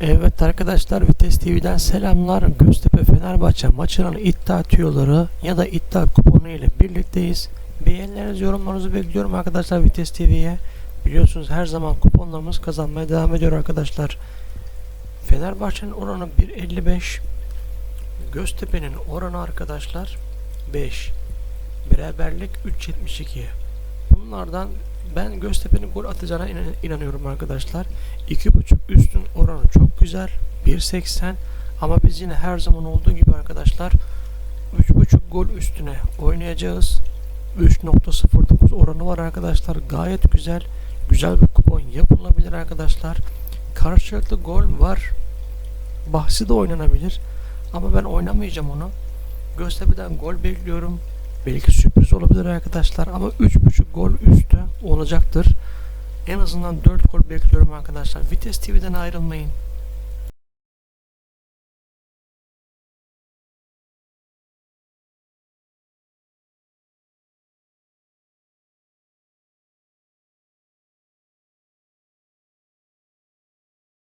Evet arkadaşlar Vites TV'den selamlar. Göztepe Fenerbahçe maçının iddia tüyoları ya da iddia kuponu ile birlikteyiz. Beğenilerinizi yorumlarınızı bekliyorum arkadaşlar Vites TV'ye. Biliyorsunuz her zaman kuponlarımız kazanmaya devam ediyor arkadaşlar. Fenerbahçe'nin oranı 1.55. Göztepe'nin oranı arkadaşlar 5. Beraberlik 3.72. Bunlardan ben Göztepe'nin gol atacağına inan- inanıyorum arkadaşlar. 2.5 üstün oranı çok güzel. 1.80 ama biz yine her zaman olduğu gibi arkadaşlar 3.5 gol üstüne oynayacağız. 3.09 oranı var arkadaşlar. Gayet güzel. Güzel bir kupon yapılabilir arkadaşlar. Karşılıklı gol var. Bahsi de oynanabilir. Ama ben oynamayacağım onu. Göztepe'den gol bekliyorum. Belki sürpriz olabilir arkadaşlar ama 3.5 gol üstü olacaktır. En azından 4 gol bekliyorum arkadaşlar. Vites TV'den ayrılmayın.